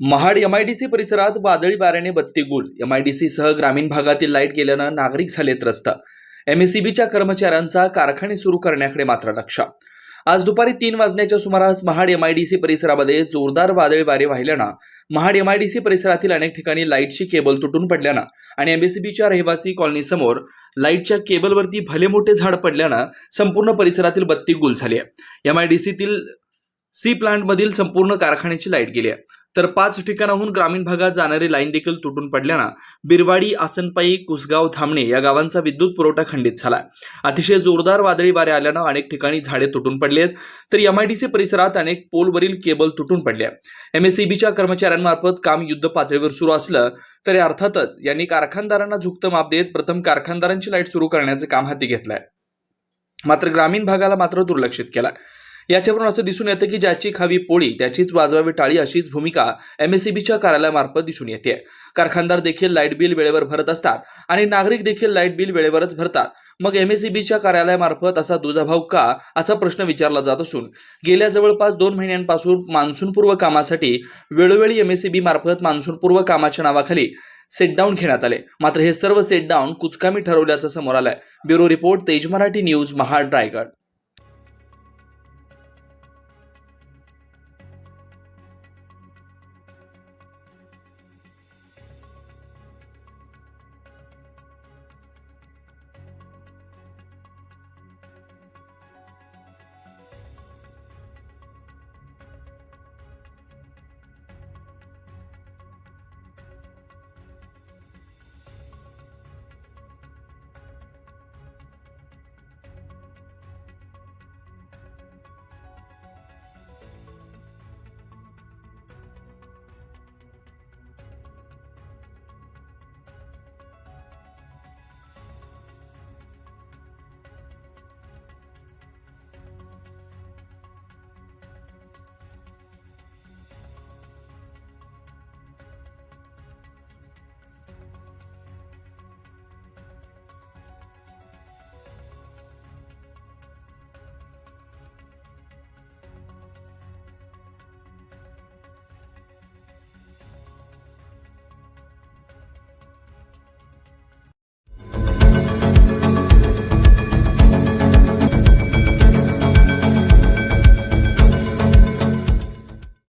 Mahad MIDC परिसरात वादळी वाऱ्याने बत्ती गुल एमआयडीसी सह ग्रामीण भागातील लाइट गेल्यानं नागरिक झाले त्रस्त. एमएसईबीच्या कर्मचाऱ्यांचा कारखाने सुरू करण्याकडे मात्र लक्ष. आज दुपारी तीन वाजण्याच्या सुमारास महाड एमआयडीसी परिसरामध्ये जोरदार वादळी वारे वाहिल्यानं महाड एमआयडीसी परिसरातील अनेक ठिकाणी लाईटची केबल तुटून पडल्यानं आणि एमएसईबीच्या रहिवासी कॉलनीसमोर लाईटच्या केबलवरती भले मोठे झाड पडल्यानं संपूर्ण परिसरातील बत्ती गुल झाली आहे. एमआयडीसीतील सी प्लांटमधील संपूर्ण कारखान्याची लाइट गेली आहे. तर पाच ठिकाणाहून ग्रामीण भागात जाणारी लाईन देखील तुटून पडल्यानं बिरवाडी आसनपाई कुसगाव धामणे या गावांचा विद्युत पुरवठा खंडित झाला. अतिशय जोरदार वादळी वारे आल्यानं अनेक ठिकाणी झाडे तुटून पडली आहेत तर एमआयडीसी परिसरात अनेक पोलवरील केबल तुटून पडल्या. एमएससीबीच्या कर्मचाऱ्यांमार्फत काम युद्ध पातळीवर सुरू असलं तरी अर्थातच यांनी कारखानदारांना झुकतं माप देत प्रथम कारखानदारांची लाइट सुरू करण्याचं काम हाती घेतलंय. मात्र ग्रामीण भागाला मात्र दुर्लक्षित केला. याच्यावरून असं दिसून येतं की ज्याची खावी पोळी त्याचीच वाजवावी टाळी अशीच भूमिका एमएसईबीच्या कार्यालयामार्फत दिसून येते. कारखानदार देखील लाइट बिल वेळेवर भरत असतात आणि नागरिक देखील लाइट बिल वेळेवरच भरतात. मग एमएसईबीच्या कार्यालयामार्फत असा दुजाभाव का? असा प्रश्न विचारला जात असून गेल्या जवळपास दोन महिन्यांपासून मान्सूनपूर्व कामासाठी वेळोवेळी एमएसईबी मार्फत मान्सूनपूर्व कामाच्या नावाखाली सेटडाऊन घेण्यात आले. मात्र हे सर्व सेटडाऊन कुचकामी ठरवल्याचं समोर आलंय. ब्युरो रिपोर्ट तेज मराठी न्यूज महाड रायगड.